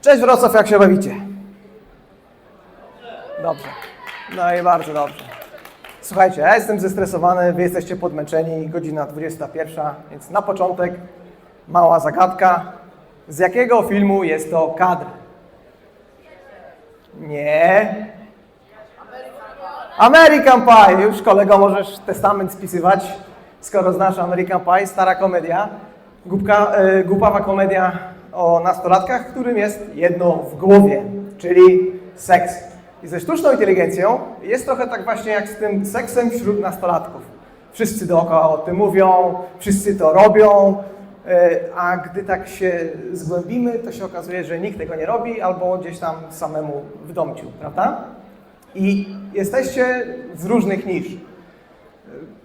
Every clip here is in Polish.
Cześć Wrocław, jak się bawicie? Dobrze. No i bardzo dobrze. Słuchajcie, ja jestem zestresowany, wy jesteście podmęczeni, godzina 21, więc na początek mała zagadka. Z jakiego filmu jest to kadr? Nie. American Pie. Już kolego możesz testament spisywać, skoro znasz American Pie, stara komedia. Głupka, e, głupawa komedia o nastolatkach, którym jest jedno w głowie, czyli seks. I ze sztuczną inteligencją jest trochę tak właśnie jak z tym seksem wśród nastolatków. Wszyscy dookoła o tym mówią, wszyscy to robią, e, a gdy tak się zgłębimy, to się okazuje, że nikt tego nie robi albo gdzieś tam samemu w domciu, prawda? I jesteście z różnych nisz,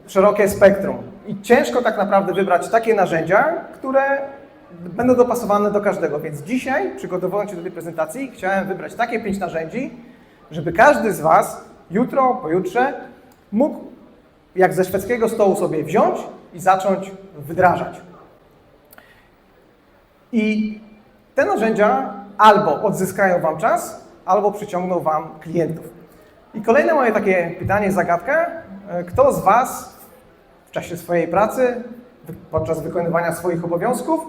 szerokie spektrum. I ciężko tak naprawdę wybrać takie narzędzia, które będą dopasowane do każdego. Więc dzisiaj, przygotowując się do tej prezentacji, chciałem wybrać takie pięć narzędzi, żeby każdy z Was jutro, pojutrze mógł jak ze szwedzkiego stołu sobie wziąć i zacząć wdrażać. I te narzędzia albo odzyskają Wam czas, albo przyciągną Wam klientów. I kolejne moje takie pytanie, zagadka. Kto z Was w czasie swojej pracy, podczas wykonywania swoich obowiązków,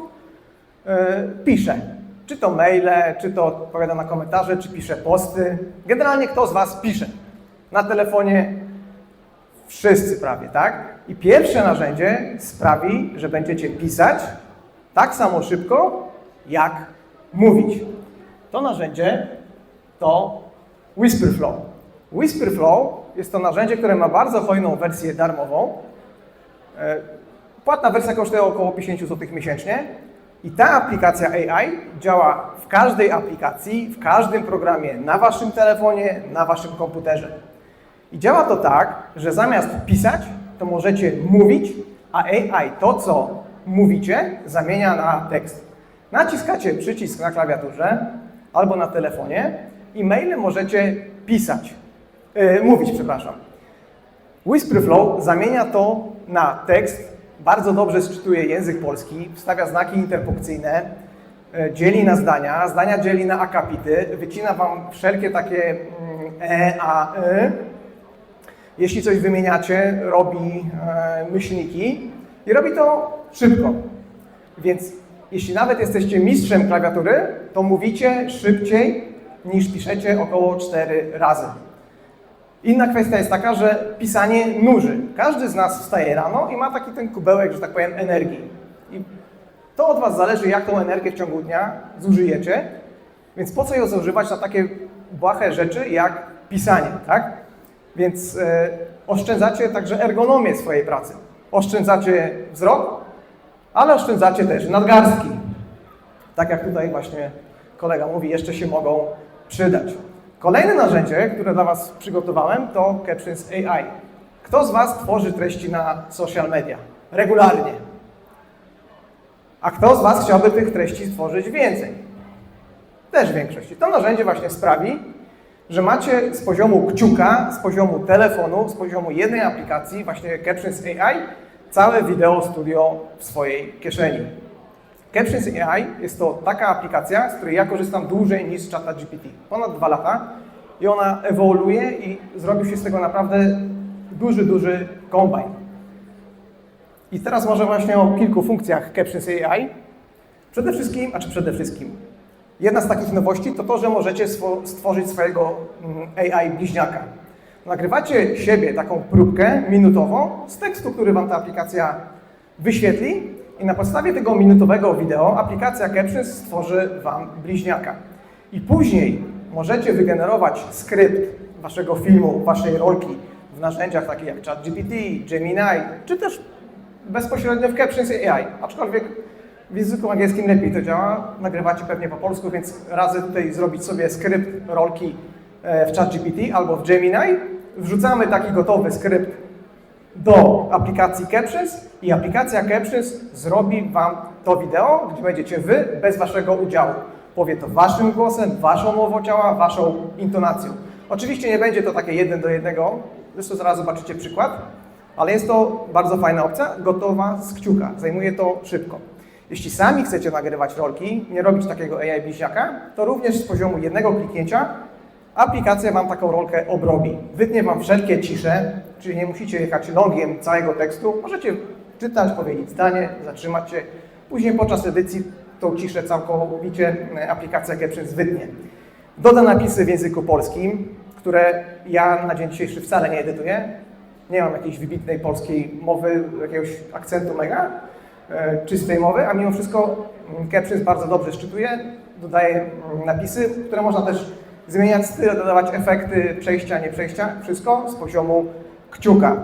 pisze? Czy to maile, czy to odpowiada na komentarze, czy pisze posty. Generalnie kto z Was pisze? Na telefonie wszyscy prawie, tak? I pierwsze narzędzie sprawi, że będziecie pisać tak samo szybko, jak mówić. To narzędzie to Whisperflow. Whisperflow jest to narzędzie, które ma bardzo hojną wersję darmową. E, Płatna wersja kosztuje około 50 zł miesięcznie. I ta aplikacja AI działa w każdej aplikacji, w każdym programie, na waszym telefonie, na waszym komputerze. I działa to tak, że zamiast pisać, to możecie mówić, a AI to, co mówicie, zamienia na tekst. Naciskacie przycisk na klawiaturze albo na telefonie i maile możecie pisać, yy, mówić, przepraszam. Whisperflow zamienia to na tekst, bardzo dobrze sczytuje język polski, wstawia znaki interpunkcyjne, e, dzieli na zdania, zdania dzieli na akapity, wycina Wam wszelkie takie mm, e, a, y. Jeśli coś wymieniacie, robi e, myślniki i robi to szybko. Więc jeśli nawet jesteście mistrzem klawiatury, to mówicie szybciej niż piszecie około 4 razy. Inna kwestia jest taka, że pisanie nuży. Każdy z nas wstaje rano i ma taki ten kubełek, że tak powiem, energii. I to od Was zależy, jak tą energię w ciągu dnia zużyjecie. Więc po co ją zużywać na takie błahe rzeczy jak pisanie, tak? Więc e, oszczędzacie także ergonomię swojej pracy. Oszczędzacie wzrok, ale oszczędzacie też nadgarstki. Tak jak tutaj właśnie kolega mówi, jeszcze się mogą przydać. Kolejne narzędzie, które dla Was przygotowałem, to Captions AI. Kto z Was tworzy treści na social media regularnie? A kto z Was chciałby tych treści stworzyć więcej? Też większość. I to narzędzie właśnie sprawi, że macie z poziomu kciuka, z poziomu telefonu, z poziomu jednej aplikacji, właśnie Captions AI, całe wideo studio w swojej kieszeni. Captions AI jest to taka aplikacja, z której ja korzystam dłużej niż czata GPT. Ponad dwa lata i ona ewoluuje i zrobił się z tego naprawdę duży, duży kombajn. I teraz może właśnie o kilku funkcjach Captions AI. Przede wszystkim, a czy przede wszystkim, jedna z takich nowości to to, że możecie stworzyć swojego mm, AI bliźniaka. Nagrywacie siebie taką próbkę minutową z tekstu, który Wam ta aplikacja wyświetli i na podstawie tego minutowego wideo aplikacja Captions stworzy Wam bliźniaka. I później możecie wygenerować skrypt Waszego filmu, Waszej rolki w narzędziach takich jak ChatGPT, Gemini, czy też bezpośrednio w Captions AI. Aczkolwiek w języku angielskim lepiej to działa. Nagrywacie pewnie po polsku, więc radzę tutaj zrobić sobie skrypt rolki e, w ChatGPT albo w Gemini. Wrzucamy taki gotowy skrypt do aplikacji Captions i aplikacja Captions zrobi Wam to wideo, gdzie będziecie Wy bez Waszego udziału. Powie to Waszym głosem, Waszą mową ciała, Waszą intonacją. Oczywiście nie będzie to takie jeden do jednego, zresztą zaraz zobaczycie przykład, ale jest to bardzo fajna opcja, gotowa z kciuka, zajmuje to szybko. Jeśli sami chcecie nagrywać rolki, nie robić takiego AI bliźniaka, to również z poziomu jednego kliknięcia aplikacja Wam taką rolkę obrobi. Wytnie Wam wszelkie cisze, czyli nie musicie jechać longiem całego tekstu. Możecie czytać, powiedzieć zdanie, zatrzymać się. Później podczas edycji tą ciszę całkowicie aplikacja Captions wytnie. Doda napisy w języku polskim, które ja na dzień dzisiejszy wcale nie edytuję. Nie mam jakiejś wybitnej polskiej mowy, jakiegoś akcentu mega, e, czystej mowy, a mimo wszystko mm, Captions bardzo dobrze szczytuje, dodaje mm, napisy, które można też zmieniać styl, dodawać efekty przejścia, nie przejścia, wszystko z poziomu kciuka.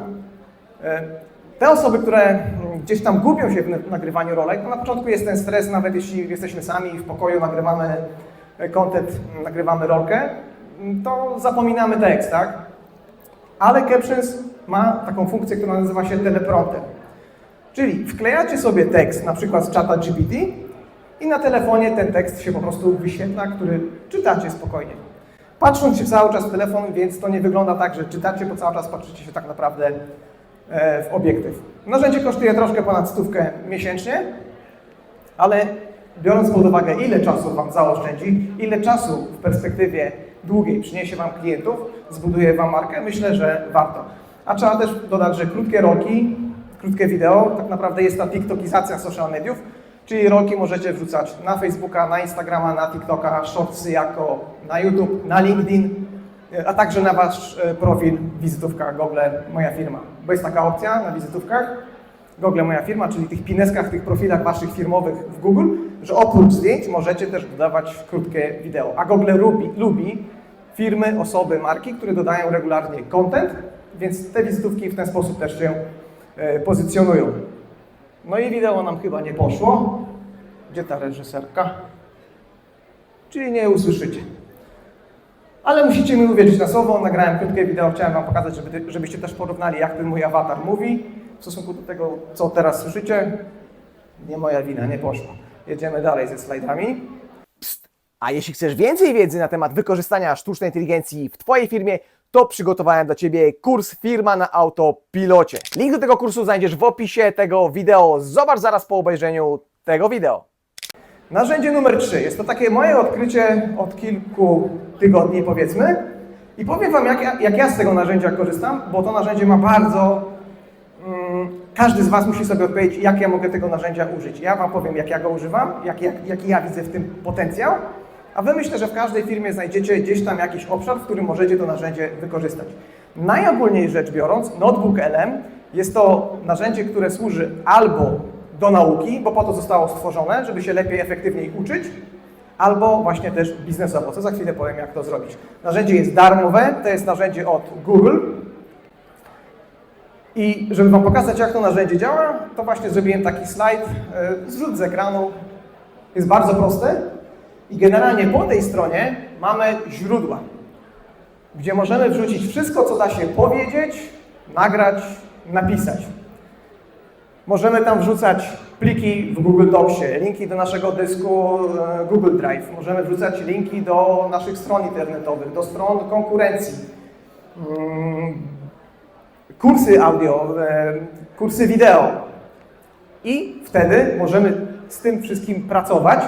E, Te osoby, które mm, gdzieś tam gubią się w nagrywaniu rolek, to na początku jest ten stres, nawet jeśli jesteśmy sami w pokoju, nagrywamy e, content, m, nagrywamy rolkę, m, to zapominamy tekst, tak? Ale Captions ma taką funkcję, która nazywa się teleprompter. Czyli wklejacie sobie tekst, na przykład z czata GPT i na telefonie ten tekst się po prostu wyświetla, który czytacie spokojnie. Patrząc się cały czas w telefon, więc to nie wygląda tak, że czytacie, bo cały czas patrzycie się tak naprawdę e, w obiektyw. Narzędzie kosztuje troszkę ponad stówkę miesięcznie, ale biorąc pod uwagę, ile czasu Wam zaoszczędzi, ile czasu w perspektywie długiej przyniesie Wam klientów, zbuduje Wam markę, myślę, że warto. A trzeba też dodać, że krótkie rolki, krótkie wideo, tak naprawdę jest ta tiktokizacja social mediów, czyli rolki możecie wrzucać na Facebooka, na Instagrama, na TikToka, shortsy jako na YouTube, na LinkedIn, a także na Wasz e, profil wizytówka Google Moja Firma. Bo jest taka opcja na wizytówkach Google Moja Firma, czyli tych pineskach, tych profilach Waszych firmowych w Google, że oprócz zdjęć możecie też dodawać krótkie wideo. A Google lubi, lubi firmy, osoby, marki, które dodają regularnie content, więc te wizytówki w ten sposób też się e, pozycjonują. No i wideo nam chyba nie poszło. Gdzie ta reżyserka? Czyli nie usłyszycie. Ale musicie mi uwierzyć na słowo, nagrałem krótkie wideo, chciałem Wam pokazać, żeby, żebyście też porównali, jak ten mój awatar mówi w stosunku do tego, co teraz słyszycie. Nie moja wina, nie poszło. Jedziemy dalej ze slajdami. A jeśli chcesz więcej wiedzy na temat wykorzystania sztucznej inteligencji w Twojej firmie, to przygotowałem dla Ciebie kurs Firma na Autopilocie. Link do tego kursu znajdziesz w opisie tego wideo. Zobacz zaraz po obejrzeniu tego wideo. Narzędzie numer 3. Jest to takie moje odkrycie od kilku tygodni, powiedzmy. I powiem Wam, jak ja, jak ja z tego narzędzia korzystam, bo to narzędzie ma bardzo. Mm, każdy z Was musi sobie odpowiedzieć, jak ja mogę tego narzędzia użyć. Ja Wam powiem, jak ja go używam, jak, jak, jaki ja widzę w tym potencjał. A Wy myślę, że w każdej firmie znajdziecie gdzieś tam jakiś obszar, w którym możecie to narzędzie wykorzystać. Najogólniej rzecz biorąc, Notebook LM jest to narzędzie, które służy albo do nauki, bo po to zostało stworzone, żeby się lepiej, efektywniej uczyć, albo właśnie też biznesowo, co za chwilę powiem, jak to zrobić. Narzędzie jest darmowe, to jest narzędzie od Google. I żeby Wam pokazać, jak to narzędzie działa, to właśnie zrobiłem taki slajd, e, zrzut z ekranu. Jest bardzo proste i generalnie po tej stronie mamy źródła, gdzie możemy wrzucić wszystko, co da się powiedzieć, nagrać, napisać. Możemy tam wrzucać pliki w Google Docsie, linki do naszego dysku e, Google Drive. Możemy wrzucać linki do naszych stron internetowych, do stron konkurencji. Mm, Kursy audio, e, kursy wideo. I wtedy możemy z tym wszystkim pracować.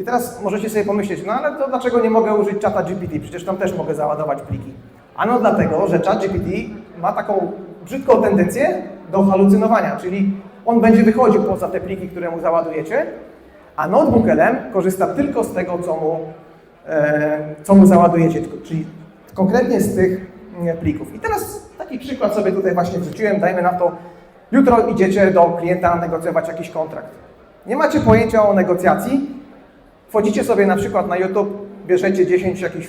I teraz możecie sobie pomyśleć, no ale to dlaczego nie mogę użyć czata GPT? Przecież tam też mogę załadować pliki. Ano dlatego, że chat GPT ma taką brzydką tendencję do halucynowania, czyli on będzie wychodził poza te pliki, które mu załadujecie, a Notebook LM korzysta tylko z tego, co mu, e, co mu załadujecie, czyli konkretnie z tych plików. I teraz taki przykład sobie tutaj właśnie wrzuciłem, dajmy na to, jutro idziecie do klienta negocjować jakiś kontrakt. Nie macie pojęcia o negocjacji, wchodzicie sobie na przykład na YouTube, bierzecie 10 jakichś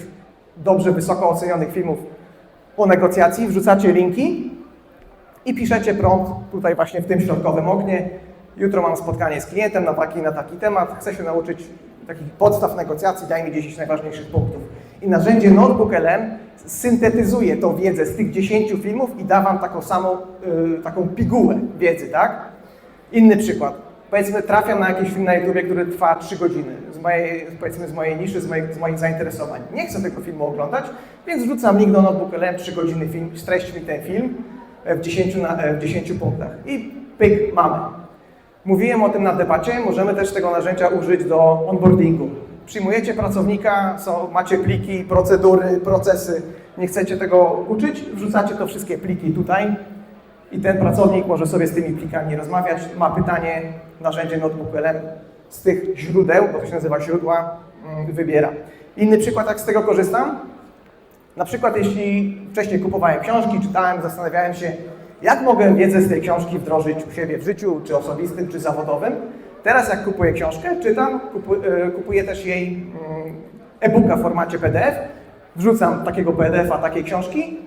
dobrze wysoko ocenionych filmów o negocjacji, wrzucacie linki i piszecie prompt tutaj właśnie w tym środkowym oknie. Jutro mam spotkanie z klientem na taki na taki temat. Chcę się nauczyć takich podstaw negocjacji, daj mi 10 najważniejszych punktów. I narzędzie Notebook LM syntetyzuje tą wiedzę z tych 10 filmów i da Wam taką samą, y, taką pigułę wiedzy, tak? Inny przykład. Powiedzmy, trafiam na jakiś film na YouTubie, który trwa 3 godziny, mojej, powiedzmy z mojej niszy, z moich, z moich zainteresowań. Nie chcę tego filmu oglądać, więc wrzucam link do Notebook LM, 3 godziny film, streść mi ten film w 10, na, w 10 punktach. I pyk, mamy. Mówiłem o tym na debacie, możemy też tego narzędzia użyć do onboardingu. Przyjmujecie pracownika, są, macie pliki, procedury, procesy, nie chcecie tego uczyć, wrzucacie to wszystkie pliki tutaj i ten pracownik może sobie z tymi plikami rozmawiać, ma pytanie, narzędzie Notebook LM z tych źródeł, bo to się nazywa źródła, mm, wybiera. Inny przykład, jak z tego korzystam, na przykład jeśli wcześniej kupowałem książki, czytałem, zastanawiałem się, jak mogę wiedzę z tej książki wdrożyć u siebie w życiu, czy osobistym, czy zawodowym. Teraz jak kupuję książkę, czytam, e, kupuję też jej mm, e-booka w formacie PDF, wrzucam takiego PDF-a, takiej książki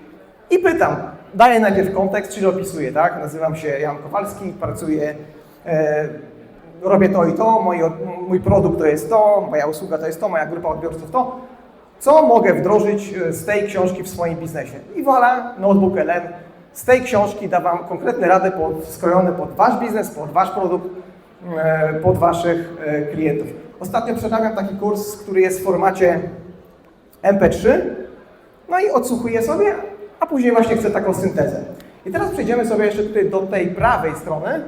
i pytam. Daję najpierw kontekst, czyli opisuję, tak? Nazywam się Jan Kowalski, pracuję, e, robię to i to, moi, mój produkt to jest to, moja usługa to jest to, moja grupa odbiorców to co mogę wdrożyć e, z tej książki w swoim biznesie. I voilà, Notebook LM z tej książki da Wam konkretne rady pod, skrojone pod Wasz biznes, pod Wasz produkt, e, pod Waszych e, klientów. Ostatnio przedstawiam taki kurs, który jest w formacie MP3, no i odsłuchuję sobie, a później właśnie chcę taką syntezę. I teraz przejdziemy sobie jeszcze tutaj do tej prawej strony,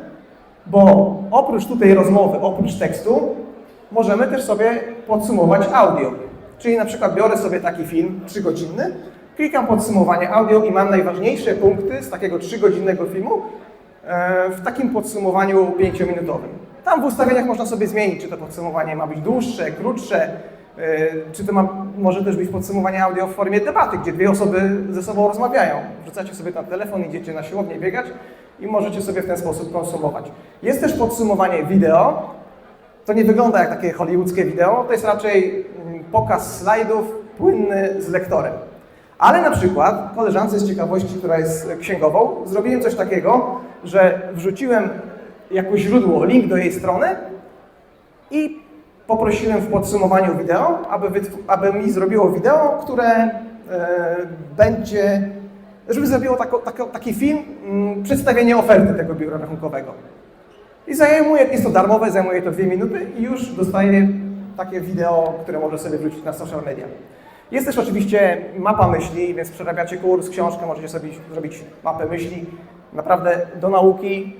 bo oprócz tutaj rozmowy, oprócz tekstu, możemy też sobie podsumować audio. Czyli na przykład biorę sobie taki film 3-godzinny, klikam podsumowanie audio i mam najważniejsze punkty z takiego 3-godzinnego filmu e, w takim podsumowaniu 5-minutowym. Tam w ustawieniach można sobie zmienić, czy to podsumowanie ma być dłuższe, krótsze, e, czy to ma, może też być podsumowanie audio w formie debaty, gdzie dwie osoby ze sobą rozmawiają. Wrzucacie sobie tam telefon, idziecie na siłownię biegać i możecie sobie w ten sposób konsumować. Jest też podsumowanie wideo, to nie wygląda jak takie hollywoodzkie wideo, to jest raczej mm, pokaz slajdów płynny z lektorem. Ale na przykład koleżance z ciekawości, która jest księgową, zrobiłem coś takiego, że wrzuciłem jako źródło link do jej strony i poprosiłem w podsumowaniu wideo, aby, aby mi zrobiło wideo, które e, będzie, żeby zrobiło tako, tako, taki film, mm, przedstawienie oferty tego biura rachunkowego. I zajmuje, jest to darmowe, zajmuje to dwie minuty i już dostaje takie wideo, które może sobie wrzucić na social media. Jest też oczywiście mapa myśli, więc przerabiacie kurs, książkę, możecie sobie zrobić mapę myśli. Naprawdę do nauki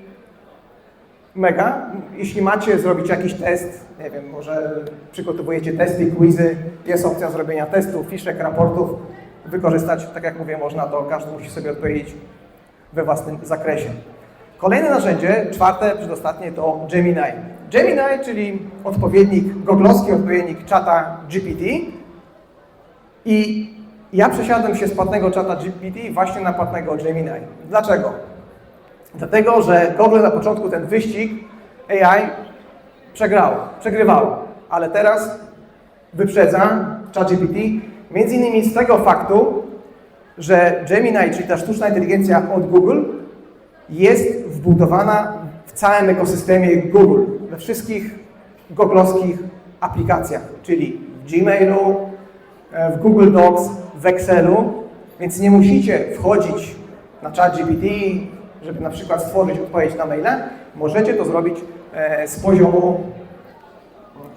mega. Jeśli macie zrobić jakiś test, nie wiem, może przygotowujecie testy, quizy, jest opcja zrobienia testów, fiszek, raportów, wykorzystać, tak jak mówię, można to, każdy musi sobie odpowiedzieć we własnym zakresie. Kolejne narzędzie, czwarte, przedostatnie, to Gemini. Gemini, czyli odpowiednik, goglowski odpowiednik czata GPT. I ja przesiadłem się z płatnego czata GPT właśnie na płatnego Gemini. Dlaczego? Dlatego, że Google na początku ten wyścig AI przegrał, przegrywało, ale teraz wyprzedza ChatGPT między innymi z tego faktu, że Gemini, czyli ta sztuczna inteligencja od Google, jest wbudowana w całym ekosystemie Google, we wszystkich googlowskich aplikacjach, czyli w Gmailu, w Google Docs, w Excelu, więc nie musicie wchodzić na ChatGPT, żeby na przykład stworzyć odpowiedź na maila. Możecie to zrobić e, z poziomu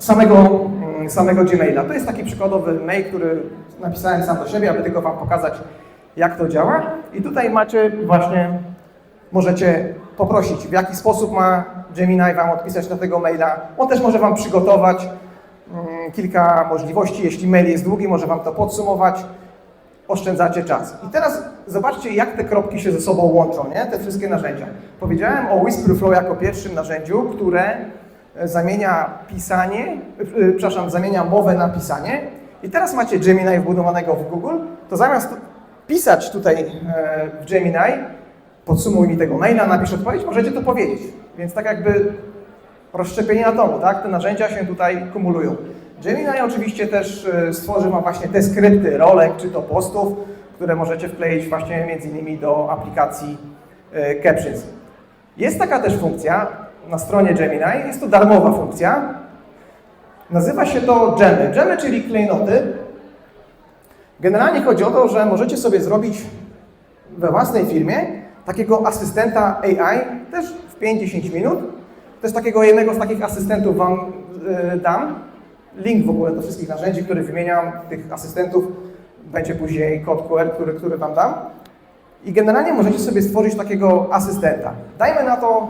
samego, mm, samego Gmaila. To jest taki przykładowy mail, który napisałem sam do siebie, aby tylko Wam pokazać, jak to działa. I tutaj macie właśnie, możecie poprosić, w jaki sposób ma Gemini Wam odpisać na tego maila. On też może Wam przygotować mm, kilka możliwości. Jeśli mail jest długi, może Wam to podsumować. Oszczędzacie czas. I teraz zobaczcie, jak te kropki się ze sobą łączą, nie? te wszystkie narzędzia. Powiedziałem o Whisperflow jako pierwszym narzędziu, które zamienia pisanie, e, e, przepraszam, zamienia mowę na pisanie. I teraz macie Gemini wbudowanego w Google, to zamiast pisać tutaj e, w Gemini, podsumuj mi tego maila, napisz odpowiedź, możecie to powiedzieć. Więc tak jakby rozszczepienie atomu, tak? Te narzędzia się tutaj kumulują. Gemini oczywiście też e, stworzy Wam właśnie te skrypty rolek czy to postów, które możecie wkleić właśnie między innymi do aplikacji e, Captions. Jest taka też funkcja na stronie Gemini, jest to darmowa funkcja. Nazywa się to Gemy. Gemy, czyli klejnoty. Generalnie chodzi o to, że możecie sobie zrobić we własnej firmie takiego asystenta AI też w 5-10 minut. Też takiego jednego z takich asystentów Wam y, dam. Link w ogóle do wszystkich narzędzi, które wymieniam, tych asystentów. Będzie później kod QR, który, który Wam dam. I generalnie możecie sobie stworzyć takiego asystenta. Dajmy na to,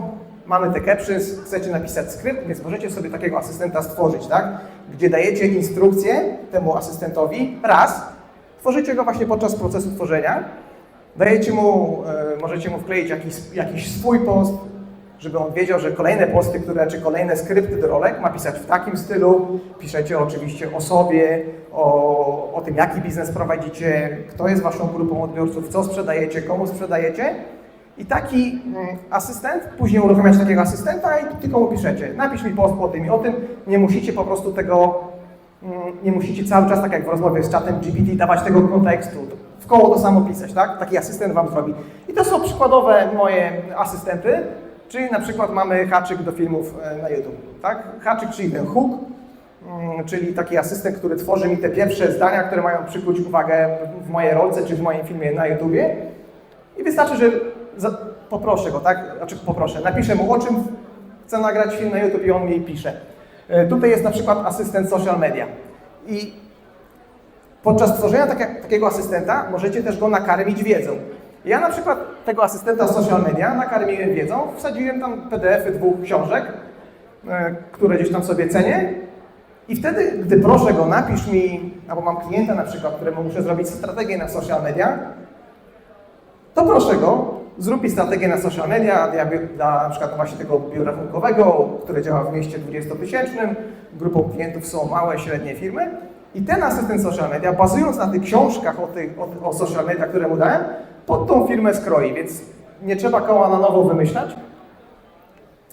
mamy te captions, chcecie napisać skrypt, więc możecie sobie takiego asystenta stworzyć, tak? Gdzie dajecie instrukcję temu asystentowi raz, tworzycie go właśnie podczas procesu tworzenia, dajecie mu, e, możecie mu wkleić jakiś, jakiś swój post, żeby on wiedział, że kolejne posty, które, czy kolejne skrypty do rolek ma pisać w takim stylu. Piszecie oczywiście o sobie, o, o tym, jaki biznes prowadzicie, kto jest waszą grupą odbiorców, co sprzedajecie, komu sprzedajecie. I taki mm, asystent, później uruchamiacie takiego asystenta i tylko mu piszecie, napisz mi post o tym i o tym. Nie musicie po prostu tego, mm, nie musicie cały czas, tak jak w rozmowie z czatem GPT, dawać tego kontekstu. W koło to samo pisać, tak? Taki asystent wam zrobi. I to są przykładowe moje asystenty. Czyli na przykład mamy haczyk do filmów e, na YouTube, tak? Haczyk, czyli ten hook, mm, czyli taki asystent, który tworzy mi te pierwsze zdania, które mają przykuć uwagę w mojej rolce czy w moim filmie na YouTubie. I wystarczy, że poproszę go, tak? Znaczy poproszę, napiszę mu o czym chcę nagrać film na YouTube i on mi pisze. E, Tutaj jest na przykład asystent social media. I podczas tworzenia tak, takiego asystenta możecie też go nakarmić wiedzą. Ja na przykład tego asystenta social media nakarmiłem wiedzą, wsadziłem tam PDF-y dwóch książek, e, które gdzieś tam sobie cenię i wtedy, gdy proszę go, napisz mi, albo mam klienta na przykład, któremu muszę zrobić strategię na social media, to proszę go, zrób strategię na social media dla, dla na przykład właśnie tego biura rachunkowego, które działa w mieście 20-tysięcznym, grupą klientów są małe, średnie firmy i ten asystent social media, bazując na tych książkach o, tych, o, o social media, które mu dałem, pod tą firmę skroi, więc nie trzeba koła na nowo wymyślać.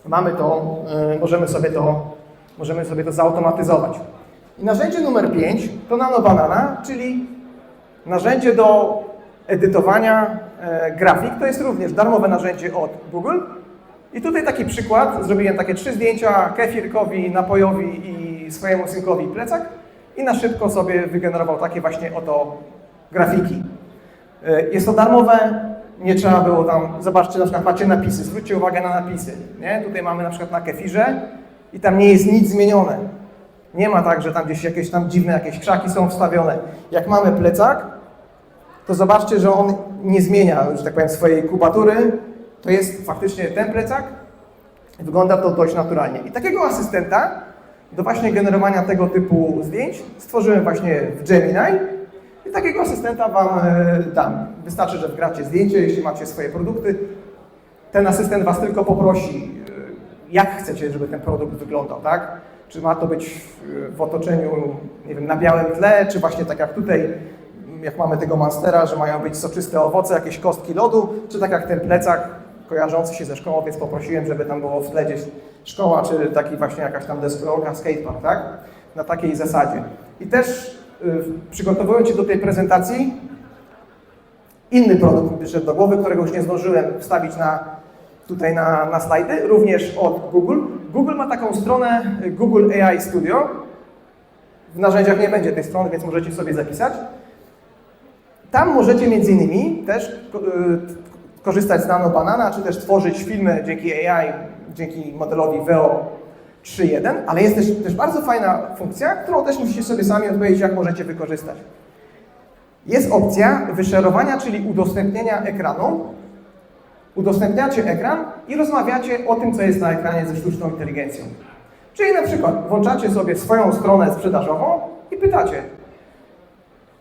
Mamy to, y, możemy sobie to, możemy sobie to zautomatyzować. I narzędzie numer 5 to Nano Banana, czyli narzędzie do edytowania grafik. To jest również darmowe narzędzie od Google. I tutaj taki przykład. Zrobiłem takie trzy zdjęcia kefirkowi, napojowi i swojemu synkowi plecak i na szybko sobie wygenerował takie właśnie oto grafiki. E, Jest to darmowe, nie trzeba było tam, zobaczcie, na przykład macie napisy, zwróćcie uwagę na napisy, nie? Tutaj mamy na przykład na kefirze i tam nie jest nic zmienione. Nie ma tak, że tam gdzieś jakieś tam dziwne jakieś krzaki są wstawione. Jak mamy plecak, to zobaczcie, że on nie zmienia, że tak powiem, swojej kubatury. To jest faktycznie ten plecak. Wygląda to dość naturalnie. I takiego asystenta do właśnie generowania tego typu zdjęć stworzyłem właśnie w Gemini. I takiego asystenta Wam e, dam. Wystarczy, że wgracie zdjęcie, jeśli macie swoje produkty. Ten asystent Was tylko poprosi, e, jak chcecie, żeby ten produkt wyglądał, tak? Czy ma to być w otoczeniu, nie wiem, na białym tle, czy właśnie tak jak tutaj, jak mamy tego Monstera, że mają być soczyste owoce, jakieś kostki lodu, czy tak jak ten plecak kojarzący się ze szkołą, więc poprosiłem, żeby tam było w tle gdzieś szkoła, czy taki właśnie jakaś tam deskorolka, skatepark, tak? Na takiej zasadzie. I też y, przygotowując się do tej prezentacji, inny produkt przyszedł do głowy, którego już nie zdążyłem wstawić na, tutaj na, na slajdy, również od Google. Google ma taką stronę Google AI Studio. W narzędziach nie będzie tej strony, więc możecie sobie zapisać. Tam możecie między innymi też y, korzystać z Nano Banana, czy też tworzyć filmy dzięki AI, dzięki modelowi VEO 3.1, ale jest też, też bardzo fajna funkcja, którą też musicie sobie sami odpowiedzieć, jak możecie wykorzystać. Jest opcja wyszerowania, czyli udostępnienia ekranu. Udostępniacie ekran i rozmawiacie o tym, co jest na ekranie ze sztuczną inteligencją. Czyli na przykład włączacie sobie swoją stronę sprzedażową i pytacie,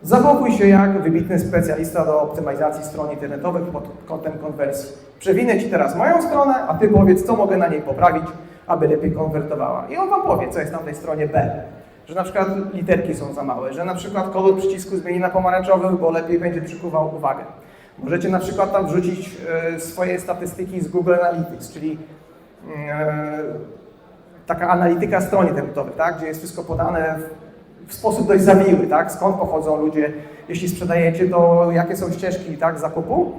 Zachowuj się jak wybitny specjalista do optymalizacji stron internetowych pod kątem konwersji. Przewinę Ci teraz moją stronę, a Ty powiedz, co mogę na niej poprawić, aby lepiej konwertowała. I on Wam powie, co jest na tej stronie B. Że na przykład literki są za małe, że na przykład kolor przycisku zmieni na pomarańczowy, bo lepiej będzie przykuwał uwagę. Możecie na przykład tam wrzucić e, swoje statystyki z Google Analytics, czyli e, taka analityka stron internetowych, tak? gdzie jest wszystko podane w sposób dość zawiły, tak? Skąd pochodzą ludzie, jeśli sprzedajecie, to jakie są ścieżki tak, zakupu.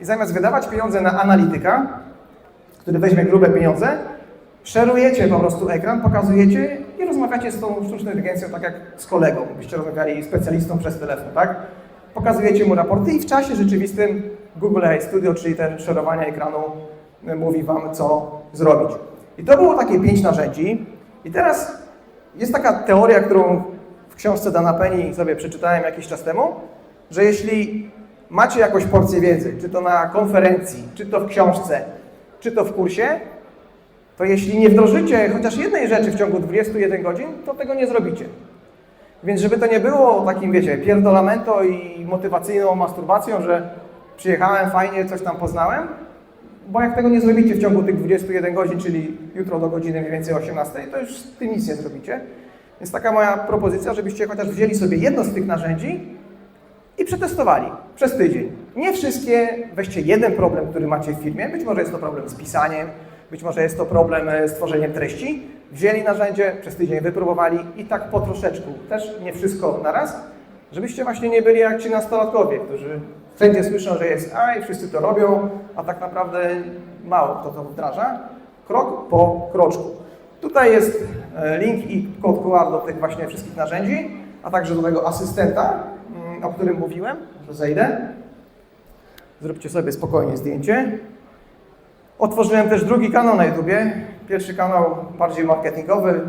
I zamiast wydawać pieniądze na analityka, który weźmie grube pieniądze, szerujecie po prostu ekran, pokazujecie i rozmawiacie z tą sztuczną inteligencją tak jak z kolegą, byście rozmawiali specjalistą przez telefon, tak? Pokazujecie mu raporty i w czasie rzeczywistym Google AI Studio, czyli ten szerowanie ekranu, mówi Wam, co zrobić. I to było takie pięć narzędzi. I teraz jest taka teoria, którą książce Dana Penny sobie przeczytałem jakiś czas temu, że jeśli macie jakąś porcję wiedzy, czy to na konferencji, czy to w książce, czy to w kursie, to jeśli nie wdrożycie chociaż jednej rzeczy w ciągu 21 godzin, to tego nie zrobicie. Więc żeby to nie było takim, wiecie, pierdolamento i motywacyjną masturbacją, że przyjechałem fajnie, coś tam poznałem, bo jak tego nie zrobicie w ciągu tych 21 godzin, czyli jutro do godziny mniej więcej 18, to już z tym nic nie zrobicie. Więc taka moja propozycja, żebyście chociaż wzięli sobie jedno z tych narzędzi i przetestowali przez tydzień. Nie wszystkie, weźcie jeden problem, który macie w firmie, być może jest to problem z pisaniem, być może jest to problem e, z tworzeniem treści. Wzięli narzędzie, przez tydzień wypróbowali i tak po troszeczku, też nie wszystko na raz, żebyście właśnie nie byli jak ci nastolatkowie, którzy wszędzie słyszą, że jest a i wszyscy to robią, a tak naprawdę mało kto to wdraża. Krok po kroczku. Tutaj jest link i kod QR do tych właśnie wszystkich narzędzi, a także do tego asystenta, mm, o którym mówiłem, że zejdę. Zróbcie sobie spokojnie zdjęcie. Otworzyłem też drugi kanał na YouTubie. Pierwszy kanał bardziej marketingowy,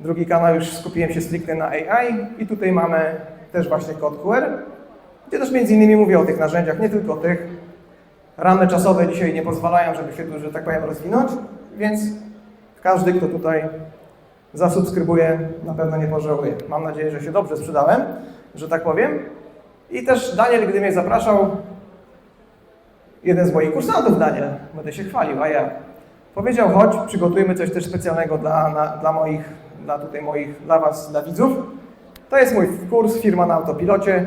drugi kanał już skupiłem się stricte na AI i tutaj mamy też właśnie kod QR, gdzie też między innymi mówię o tych narzędziach, nie tylko tych. Ramy czasowe dzisiaj nie pozwalają, żeby się tu, że tak powiem, rozwinąć, więc każdy, kto tutaj zasubskrybuje, na pewno nie pożałuje. Mam nadzieję, że się dobrze sprzedałem, że tak powiem. I też Daniel, gdy mnie zapraszał, jeden z moich kursantów, Daniel, będę się chwalił, a ja, powiedział, chodź, przygotujmy coś też specjalnego dla, na, dla moich, dla tutaj moich, dla Was, dla widzów. To jest mój kurs, firma na autopilocie.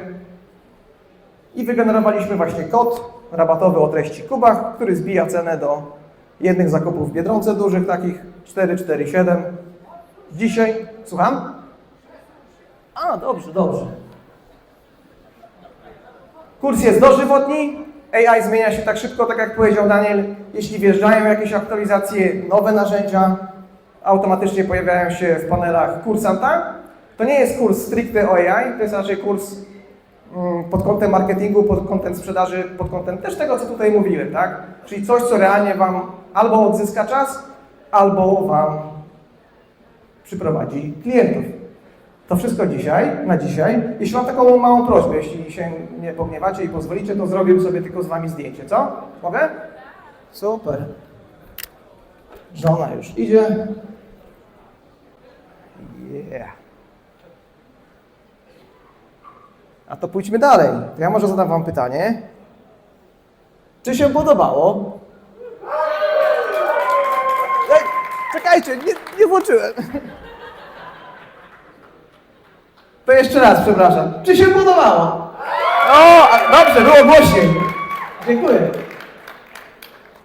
I wygenerowaliśmy właśnie kod rabatowy o treści kubach, który zbija cenę do jednych zakupów w Biedronce dużych, takich 4, 4, 7. Dzisiaj, słucham? A, dobrze, dobrze. Kurs jest dożywotni. AI zmienia się tak szybko, tak jak powiedział Daniel. Jeśli wjeżdżają jakieś aktualizacje, nowe narzędzia, automatycznie pojawiają się w panelach kursanta. To nie jest kurs stricte o AI, to jest raczej kurs mm, pod kątem marketingu, pod kątem sprzedaży, pod kątem też tego, co tutaj mówiłem, tak? Czyli coś, co realnie Wam albo odzyska czas, albo Wam przyprowadzi klientów. To wszystko dzisiaj, na dzisiaj. Jeśli mam taką małą prośbę, jeśli się nie pogniewacie i pozwolicie, to zrobię sobie tylko z Wami zdjęcie, co? Mogę? Super. Żona już idzie. Yeah. A to pójdźmy dalej. To ja może zadam Wam pytanie. Czy się podobało? Czekajcie, nie, nie włączyłem. To jeszcze raz, przepraszam. Czy się podobało? O, dobrze, było głośniej. Dziękuję.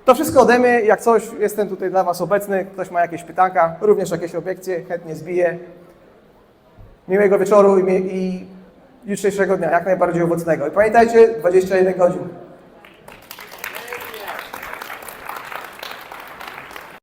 To wszystko ode mnie. Jak coś, jestem tutaj dla Was obecny. Ktoś ma jakieś pytanka, również jakieś obiekcje, chętnie zbiję. Miłego wieczoru i, i jutrzejszego dnia, jak najbardziej owocnego. I pamiętajcie, 21 godzin.